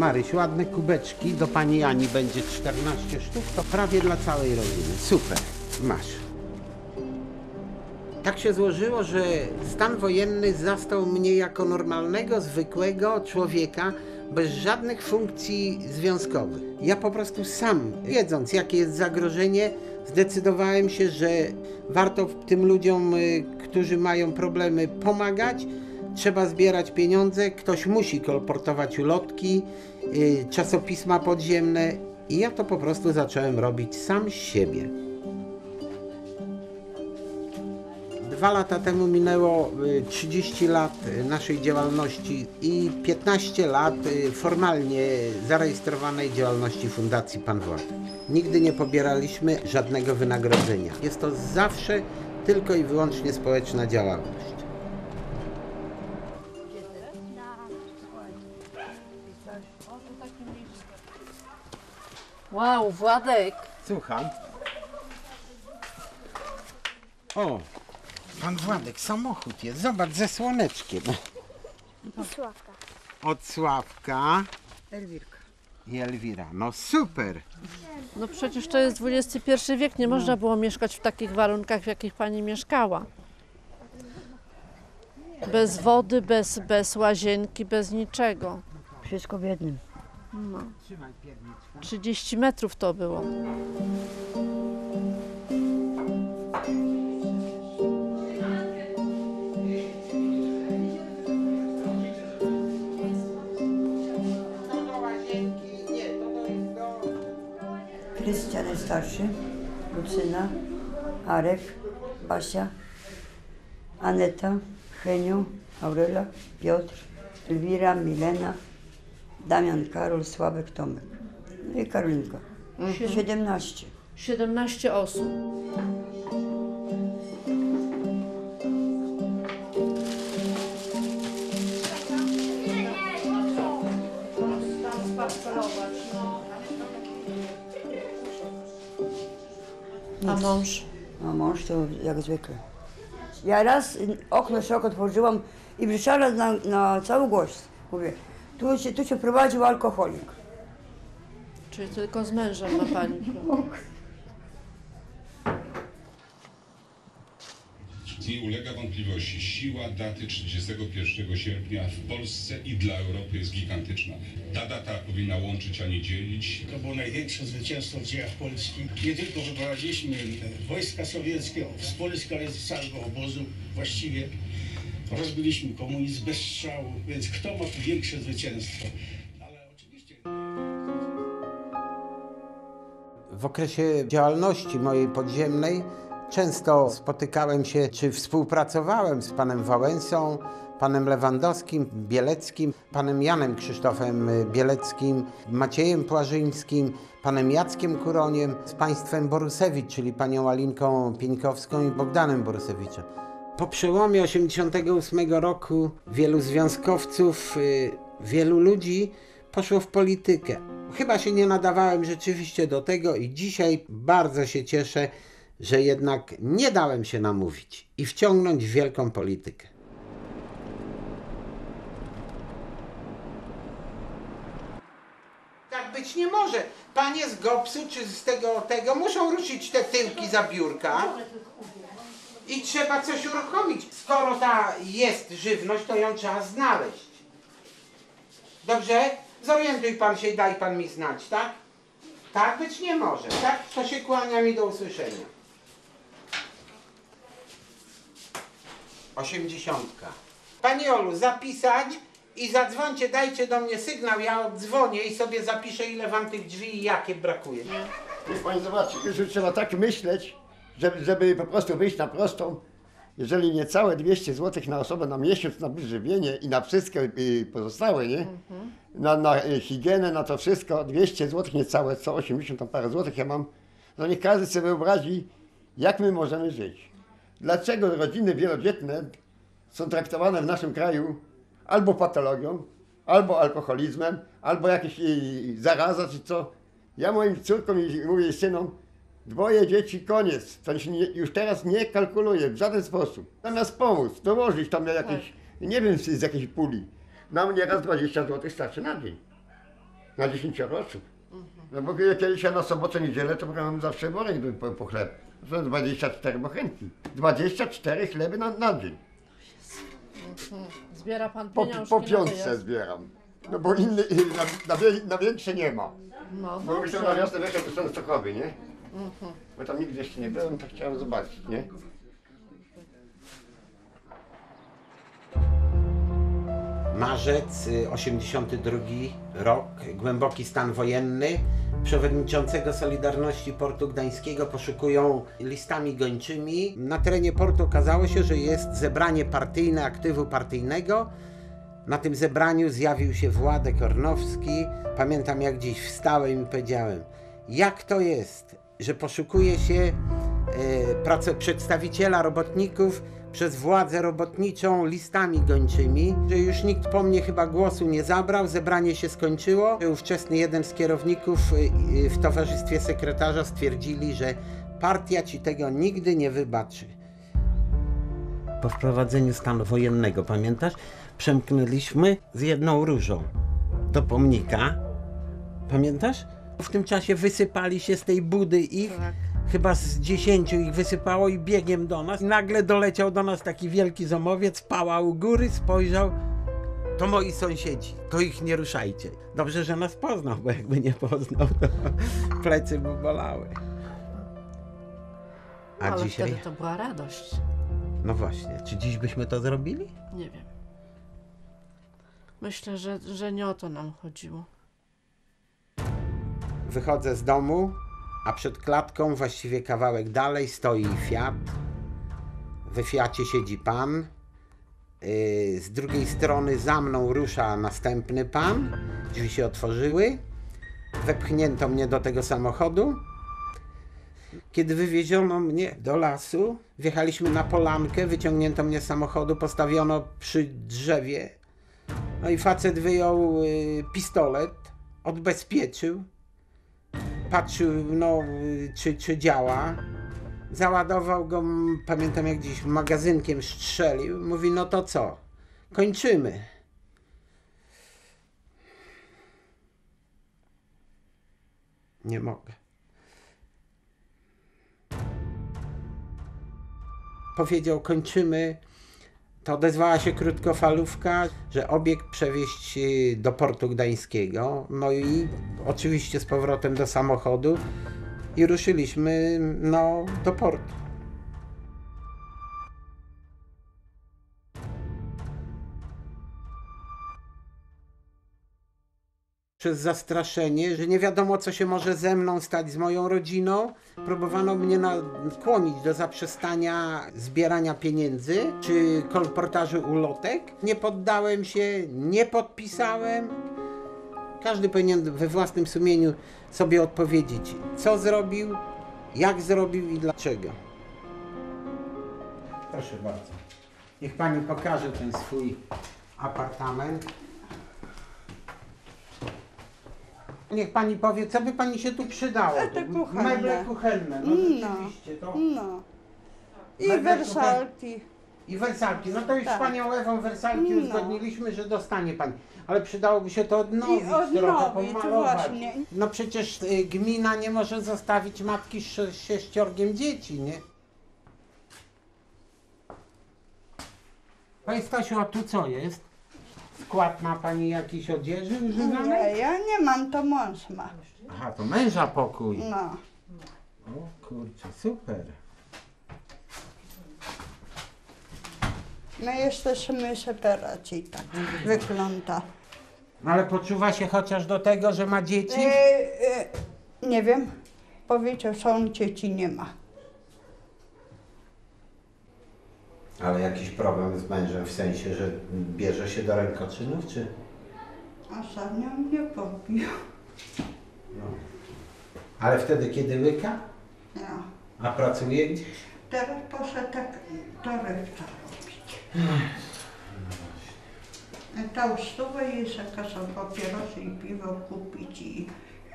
Maryś, ładne kubeczki. Do pani Ani będzie 14 sztuk. To prawie dla całej rodziny. Super. Masz. Tak się złożyło, że stan wojenny zastał mnie jako normalnego, zwykłego człowieka bez żadnych funkcji związkowych. Ja po prostu sam, wiedząc jakie jest zagrożenie, zdecydowałem się, że warto tym ludziom, y, którzy mają problemy, pomagać. Trzeba zbierać pieniądze, ktoś musi kolportować ulotki, y, czasopisma podziemne i ja to po prostu zacząłem robić sam z siebie. Dwa lata temu minęło y, 30 lat y, naszej działalności i 15 lat y, formalnie zarejestrowanej działalności Fundacji Pan Władek. Nigdy nie pobieraliśmy żadnego wynagrodzenia. Jest to zawsze tylko i wyłącznie społeczna działalność. Wow, Władek. Słucham. O, pan Władek, samochód jest. Zobacz, ze słoneczkiem. Sławka. Od Sławka. Elwirka. I Elwira. No super. No przecież to jest XXI wiek, nie można było mieszkać w takich warunkach, w jakich pani mieszkała. Bez wody, bez, bez łazienki, bez niczego. Wszystko w jednym. 30 metrów to było. Krystian jest starszy, Lucyna, Arek, Basia, Aneta, Heniu, Aurelia, Piotr, Elwira, Milena, Damian, Karol, Sławek, Tomek. No i Karolinka. 17. 17 osób. A mąż? A mąż to jak zwykle. Ja raz okno szeroko otworzyłam i wrzeszczała na, na cały głos. Mówię, tu się, tu się prowadził alkoholik. Czyli tylko z mężem ma pani problem. Nie ulega wątpliwości, siła daty 31 sierpnia w Polsce i dla Europy jest gigantyczna. Ta data powinna łączyć, a nie dzielić. To było największe zwycięstwo w dziejach Polski. Nie tylko wyprowadziliśmy wojska sowieckie z Polski, ale z całego obozu właściwie. Rozbiliśmy komunizm bez strzału, więc kto ma tu większe zwycięstwo? W okresie działalności mojej podziemnej często spotykałem się czy współpracowałem z panem Wałęsą, panem Lewandowskim, Bieleckim, panem Janem Krzysztofem Bieleckim, Maciejem Płażyńskim, panem Jackiem Kuroniem, z państwem Borusewicz, czyli panią Alinką Pieńkowską i Bogdanem Borusewiczem. Po przełomie 88 roku wielu związkowców, y, wielu ludzi poszło w politykę. Chyba się nie nadawałem rzeczywiście do tego i dzisiaj bardzo się cieszę, że jednak nie dałem się namówić i wciągnąć w wielką politykę. Tak być nie może. Panie z GOPS-u czy z tego, tego muszą ruszyć te tyłki za biurka i trzeba coś uruchomić. Skoro ta jest żywność, to ją trzeba znaleźć. Dobrze? Zorientuj pan się i daj pan mi znać, tak? Tak być nie może, tak? To się kłania mi do usłyszenia. Osiemdziesiątka. Pani Olu, zapisać i zadzwońcie, dajcie do mnie sygnał, ja oddzwonię i sobie zapiszę ile wam tych drzwi i jakie brakuje. Niech pani zobaczy, już trzeba tak myśleć, żeby, żeby po prostu wyjść na prostą. Jeżeli nie całe 200 zł na osobę na miesiąc na wyżywienie i na wszystko pozostałe, nie? Na, na y, higienę, na to wszystko, 200 zł niecałe, co 80 tam parę złotych ja mam, no niech każdy sobie wyobrazi, jak my możemy żyć. Dlaczego rodziny wielodzietne są traktowane w naszym kraju albo patologią, albo alkoholizmem, albo jakieś y, zaraza czy co. Ja moim córkom i mówię synom, dwoje dzieci, koniec. To się nie, już teraz nie kalkuluje w żaden sposób. Zamiast pomóc, dołożyć tam jakieś, nie wiem, z, jakiejś puli. Na mnie raz 20 zł starczy na dzień. Na 10 osób. No bo kiedyś ja na sobotę, niedzielę to brałem zawsze worek do- po, po chleb. To 24 bochenki. 24 chleby na, na dzień. Zbiera pan Po, pieniążki po na piątce wyjazd? zbieram. No bo inny, na, na, wie- na większe nie ma. No Bo myślę, na dobrze. wiosnę to są sokowy, nie? Bo tam nigdy jeszcze nie byłem, to chciałem zobaczyć, nie? Marzec, y, 82 rok, głęboki stan wojenny. Przewodniczącego Solidarności Portu Gdańskiego poszukują listami gończymi. Na terenie portu okazało się, że jest zebranie partyjne aktywu partyjnego. Na tym zebraniu zjawił się Władek Ornowski. Pamiętam jak dziś wstałem i powiedziałem, jak to jest, że poszukuje się e, prace przedstawiciela robotników przez władzę robotniczą listami gończymi, że już nikt po mnie chyba głosu nie zabrał, zebranie się skończyło. Ówczesny jeden z kierowników y, y, w towarzystwie sekretarza stwierdzili, że partia ci tego nigdy nie wybaczy. Po wprowadzeniu stanu wojennego, pamiętasz? Przemknęliśmy z jedną różą do pomnika. Pamiętasz? W tym czasie wysypali się z tej budy ich. Tak. Chyba z dziesięciu ich wysypało i biegiem do nas. Nagle doleciał do nas taki wielki zomowiec, pała u góry, spojrzał. To moi sąsiedzi, to ich nie ruszajcie. Dobrze, że nas poznał, bo jakby nie poznał, to plecy mu bolały. A Ale dzisiaj? wtedy to była radość. No właśnie, czy dziś byśmy to zrobili? Nie wiem. Myślę, że, że nie o to nam chodziło. Wychodzę z domu, a przed klatką, właściwie kawałek dalej, stoi Fiat. We Fiacie siedzi pan. Yy, Z drugiej strony za mną rusza następny pan. Drzwi się otworzyły. Wepchnięto mnie do tego samochodu. Kiedy wywieziono mnie do lasu, wjechaliśmy na polankę, wyciągnięto mnie z samochodu, postawiono przy drzewie. No i facet wyjął y, pistolet, odbezpieczył patrzył, no, czy, czy działa. Załadował go, pamiętam jak dziś, magazynkiem strzelił. Mówi, no to co? Kończymy. Nie mogę. Powiedział, kończymy. To odezwała się krótkofalówka, że obiekt przewieźć y, do portu gdańskiego. No i oczywiście z powrotem do samochodu i ruszyliśmy no, do portu. Przez zastraszenie, że nie wiadomo, co się może ze mną stać, z moją rodziną, próbowano mnie skłonić do zaprzestania zbierania pieniędzy czy kolportażu ulotek. Nie poddałem się, nie podpisałem. Każdy powinien we własnym sumieniu sobie odpowiedzieć, co zrobił, jak zrobił i dlaczego. Proszę bardzo. Niech pani pokaże ten swój apartament. Niech pani powie, co by pani się tu przydało? te kuchenne. Meble kuchenne, no, No. rzeczywiście. To... No. I Meble wersalki. I wersalki. No to już z Tak. panią Ewą wersalki No. uzgodniliśmy, że dostanie pani. Ale przydałoby się to odnowić, I trochę odnowić, pomalować. właśnie. No przecież y, gmina nie może zostawić matki z sze- sześciorgiem dzieci, nie? Pani Stasiu, a tu co jest? Skład ma pani jakiejś odzieży używanej? Nie, ja nie mam, to mąż ma. Aha, to męża pokój. No. O kurczę, super. My jesteśmy separacji, tak wygląda. No ale poczuwa się chociaż do tego, że ma dzieci? E, e, nie wiem, powiedział, są dzieci nie ma. Ale jakiś problem z mężem w sensie, że bierze się do rękoczynów, czy? Ostatnio mnie pobił. No. Ale wtedy, kiedy łyka? No. A pracuje gdzieś? Teraz poszedł tak torewca robić. Dał stówę i kasą papierosy i piwo kupić, i,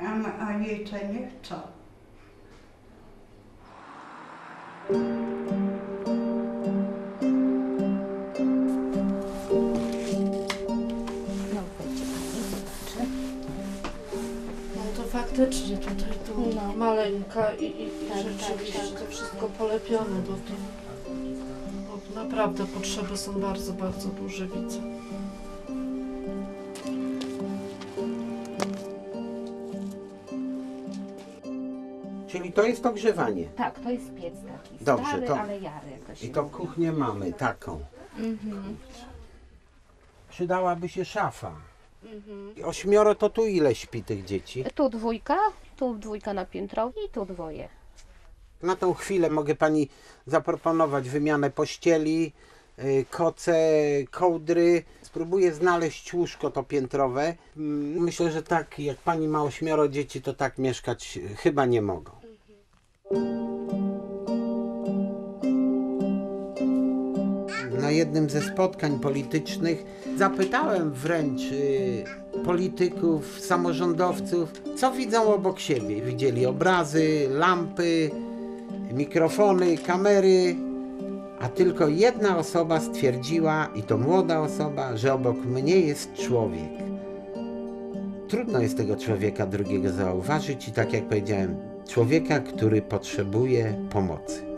a, a jej to nie chcą. I, i Tak, rzeczywiście tak, tak. to wszystko polepione, bo to bo naprawdę potrzeby są bardzo, bardzo duże, widzę. Czyli to jest ogrzewanie. Tak, to jest piec taki Dobrze, stary, to- ale jary jakoś. I to kuchnię mamy taką. Mhm. Przydałaby się szafa. Mhm. I Ośmioro to tu ile śpi tych dzieci? Tu dwójka, tu dwójka na piętro i tu dwoje. Na tą chwilę mogę pani zaproponować wymianę pościeli, y, koce, kołdry. Spróbuję znaleźć łóżko to piętrowe. Mm, Myślę, że tak, jak pani ma ośmioro dzieci, to tak mieszkać y, chyba nie mogą. Na jednym ze spotkań politycznych zapytałem wręcz y, polityków, samorządowców, co widzą obok siebie. Widzieli obrazy, lampy, mikrofony, kamery, a tylko jedna osoba stwierdziła, i to młoda osoba, że obok mnie jest człowiek. Trudno jest tego człowieka drugiego zauważyć i tak jak powiedziałem, człowieka, który potrzebuje pomocy.